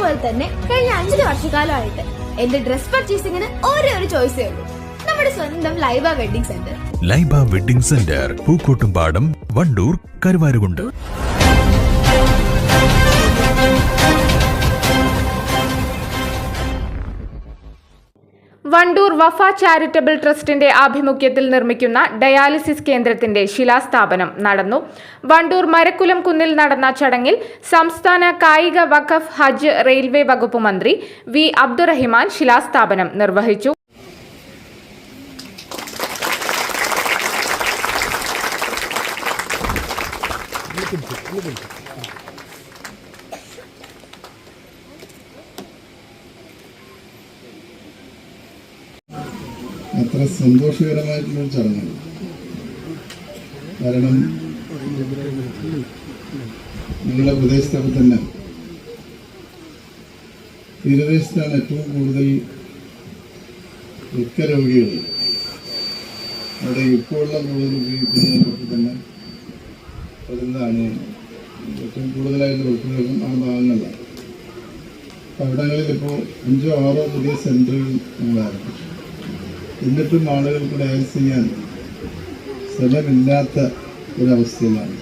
പോലെ തന്നെ കഴിഞ്ഞ അഞ്ചര വർഷക്കാലമായിട്ട് എന്റെ ഡ്രസ് പർച്ചേസിംഗിന് ഒരേ ഒരു ചോയ്സേ ഉള്ളൂ. നമ്മുടെ സ്വന്തം Laiba wedding centre Laiba wedding centre Pookkottumpadam Wandoor Karuvarakundu. Wandoor Wafa charitable ട്രസ്റ്റിന്റെ ആഭിമുഖ്യത്തിൽ നിർമ്മിക്കുന്ന ഡയാലിസിസ് കേന്ദ്രത്തിന്റെ ശിലാസ്ഥാപനം നടന്നു. വണ്ടൂർ മരക്കുലം കുന്നിൽ നടന്ന ചടങ്ങിൽ സംസ്ഥാന കായിക വഖഫ് ഹജ്ജ് റെയിൽവേ വകുപ്പ് മന്ത്രി വി അബ്ദുറഹിമാൻ ശിലാസ്ഥാപനം നിർവഹിച്ചു. അത്ര സന്തോഷകരമായിട്ടുള്ളൊരു ചടങ്ങാണ്. കാരണം നിങ്ങളുടെ പ്രദേശത്തൊക്കെ തന്നെ. തീരദേശത്താണ് ഏറ്റവും കൂടുതൽ വൃക്ക രോഗികൾ അവിടെ ഉപ്പുവെള്ളം കൂടുതൽ ഉപയോഗിക്കുന്നതിനൊക്കെ തന്നെ വരുന്നതാണ് ഏറ്റവും കൂടുതലായിട്ട് വൃക്കരോഗം ആ ഭാഗങ്ങളിലാണ് അപ്പോൾ അവിടങ്ങളിൽ ഇപ്പോൾ അഞ്ചോ ആറോ പുതിയ സെന്ററുകൾ നമ്മൾ ആരംഭിച്ചു. എന്നിട്ടും ആളുകൾക്ക് ഡയാലിസ് ചെയ്യാൻ സ്ഥലമില്ലാത്ത ഒരവസ്ഥയിലാണ്.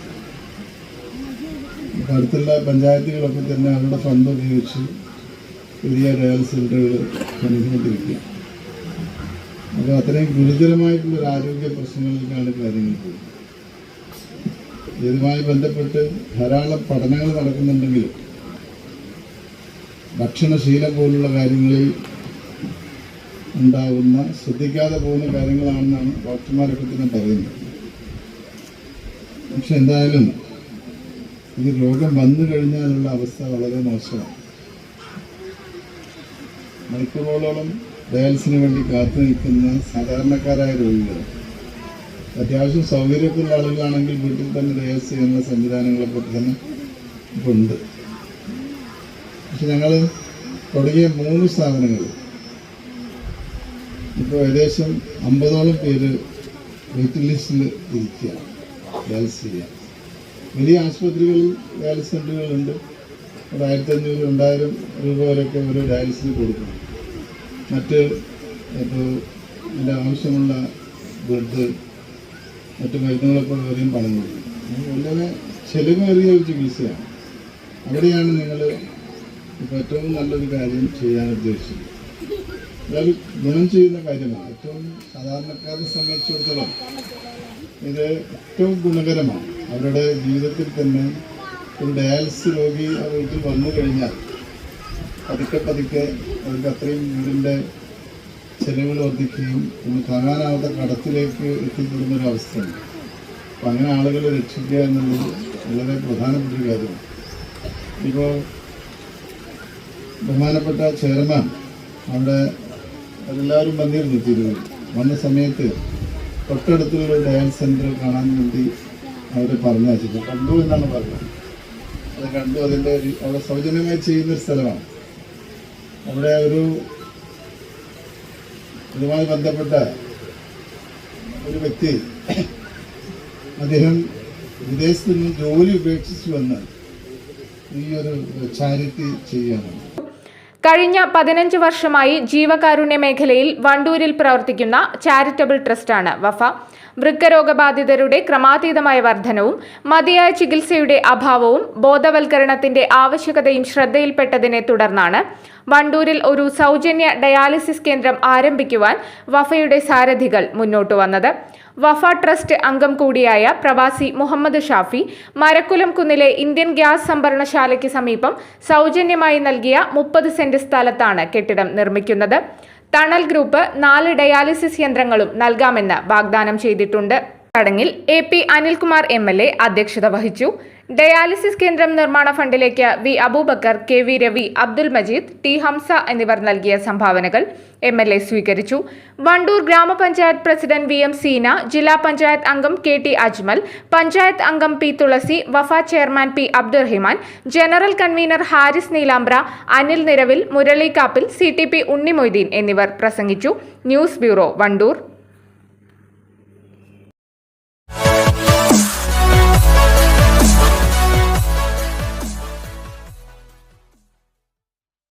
അടുത്തുള്ള പഞ്ചായത്തുകളൊക്കെ തന്നെ അവരുടെ ഫണ്ട് ഉപയോഗിച്ച് പുതിയ ഡയാലിസ് സെന്ററുകൾ പണിതുകൊണ്ടിരിക്കുക. അപ്പോൾ അത്രയും ഗുരുതരമായിട്ടുള്ള ഒരു ആരോഗ്യ പ്രശ്നങ്ങളിലേക്കാണ് കാര്യങ്ങൾ പോകുന്നത്. ഇതുമായി ബന്ധപ്പെട്ട് ധാരാളം പഠനങ്ങൾ നടക്കുന്നുണ്ടെങ്കിലും ഭക്ഷണശീലം പോലുള്ള കാര്യങ്ങളിൽ ഉണ്ടാകുന്ന ശ്രദ്ധിക്കാതെ പോകുന്ന കാര്യങ്ങളാണെന്നാണ് ഡോക്ടർമാരൊക്കെ തന്നെ പറയുന്നത്. പക്ഷെ എന്തായാലും ഈ രോഗം വന്നു കഴിഞ്ഞാലുള്ള അവസ്ഥ വളരെ മോശമാണ്. മണിക്കൂറുകളോളം ഡയാലിസിന് വേണ്ടി കാത്തു നിൽക്കുന്ന സാധാരണക്കാരായ രോഗികൾ അത്യാവശ്യം സൗകര്യത്തിലുള്ള ആളുകളാണെങ്കിൽ വീട്ടിൽ തന്നെ ഡയാലിസ് ചെയ്യുന്ന സംവിധാനങ്ങളൊക്കെ തന്നെ ഇപ്പോൾ ഉണ്ട്. പക്ഷെ ഞങ്ങൾ തുടങ്ങിയ മൂന്ന് സ്ഥാപനങ്ങൾ ഇപ്പോൾ ഏകദേശം അമ്പതോളം പേര് വെയിറ്റിംഗ് ലിസ്റ്റിൽ ഇരിക്കുകയാണ് ഡയാലിസിസ് ചെയ്യാൻ. വലിയ ആശുപത്രികളിൽ ഡയാലിസിസ് സെന്ററുകളുണ്ട് ഒരു ആയിരത്തി അഞ്ഞൂറ് രണ്ടായിരം രൂപ വരെയൊക്കെ ഒരു ഡയാലിസിന് കൊടുക്കണം. മറ്റ് ഇപ്പോൾ അതിന്റെ ആവശ്യമുള്ള ബ്ലഡ് മറ്റ് മരുന്നുകളൊക്കെ വരെയും പണം കൊടുക്കും. വളരെ ചെലവേറിയ ഒരു ചികിത്സയാണ്. അവിടെയാണ് നിങ്ങൾ ഇപ്പോൾ ഏറ്റവും നല്ലൊരു കാര്യം ചെയ്യാൻ ഉദ്ദേശിച്ചത്. അതൊരു ഗുണം ചെയ്യുന്ന കാര്യമാണ്. ഏറ്റവും സാധാരണക്കാരെ സംബന്ധിച്ചിടത്തോളം ഇത് ഏറ്റവും ഗുണകരമാണ്. അവരുടെ ജീവിതത്തിൽ തന്നെ ഒരു ഡയാലിസിസ് രോഗി ആ വീട്ടിൽ വന്നു കഴിഞ്ഞാൽ പതുക്കെ പതുക്കെ അവർക്ക് അത്രയും വീടിന്റെ ചെലവുകൾ വർദ്ധിക്കുകയും ഒന്ന് താങ്ങാനാവാത്ത കടത്തിലേക്ക് എത്തിപ്പെടുന്ന ഒരു അവസ്ഥയാണ്. അപ്പം അങ്ങനെ ആളുകളെ രക്ഷിക്കുക എന്നുള്ളത് വളരെ പ്രധാനപ്പെട്ട ഒരു കാര്യമാണ്. ഇപ്പോൾ ബഹുമാനപ്പെട്ട ചെയർമാൻ അവിടെ എല്ലാവരും വന്നിരുന്നു തിരുവല്ല വന്ന സമയത്ത് തൊട്ടടുത്തുള്ള ഡാൻസ് സെന്റർ കാണാൻ വേണ്ടി അവർ പറഞ്ഞു വച്ചിട്ട് കണ്ടു എന്നാണ് പറഞ്ഞത്. അത് കണ്ടു അതിന്റെ ഒരു അവിടെ സൗജന്യമായി ചെയ്യുന്നൊരു സ്ഥലമാണ്. അവിടെ ഒരു ഇതുമായി ബന്ധപ്പെട്ട ഒരു വ്യക്തി അദ്ദേഹം വിദേശത്ത് നിന്ന് ജോലി ഉപേക്ഷിച്ച് വന്ന് ഈ ഒരു ചാരിറ്റി ചെയ്യാനാണ്. കഴിഞ്ഞ പതിനഞ്ച് വർഷമായി ജീവകാരുണ്യ മേഖലയിൽ വണ്ടൂരിൽ പ്രവർത്തിക്കുന്ന ചാരിറ്റബിൾ ട്രസ്റ്റാണ് വഫ. വൃക്കരോഗബാധിതരുടെ ക്രമാതീതമായ വർധനവും മതിയായ ചികിത്സയുടെ അഭാവവും ബോധവൽക്കരണത്തിന്റെ ആവശ്യകതയും ശ്രദ്ധയിൽപ്പെട്ടതിനെ തുടർന്നാണ് വണ്ടൂരിൽ ഒരു സൗജന്യ ഡയാലിസിസ് കേന്ദ്രം ആരംഭിക്കുവാൻ വഫയുടെ സാരഥികൾ മുന്നോട്ട് വന്നത്. വഫ ട്രസ്റ്റ് അംഗം കൂടിയായ പ്രവാസി മുഹമ്മദ് ഷാഫി മരക്കുലം കുന്നിലെ ഇന്ത്യൻ ഗ്യാസ് സംഭരണശാലയ്ക്ക് സമീപം സൗജന്യമായി നൽകിയ മുപ്പത് സെന്റ് സ്ഥലത്താണ് കെട്ടിടം നിർമ്മിക്കുന്നത്. തണൽ ഗ്രൂപ്പ് നാല് ഡയാലിസിസ് യന്ത്രങ്ങളും നൽകാമെന്ന് വാഗ്ദാനം ചെയ്തിട്ടുണ്ട്. ചടങ്ങിൽ A P Anilkumar M L A അധ്യക്ഷത വഹിച്ചു. ഡയാലിസിസ് കേന്ദ്രം നിർമ്മാണ ഫണ്ടിലേക്ക് V Aboobacker K V Ravi Abdul Majeed T Hamsa എന്നിവർ നൽകിയ സംഭാവനകൾ എം എൽ എ സ്വീകരിച്ചു. വണ്ടൂർ ഗ്രാമപഞ്ചായത്ത് പ്രസിഡന്റ് വി എം സീന ജില്ലാ പഞ്ചായത്ത് അംഗം കെ ടി അജ്മൽ പഞ്ചായത്ത് അംഗം P Thulasi Wafa chairman P Abdurahiman general convener Haris Neelambra Anil Niravil Murali Kappil C T P Unnimoideen എന്നിവർ പ്രസംഗിച്ചു. News bureau Wandoor.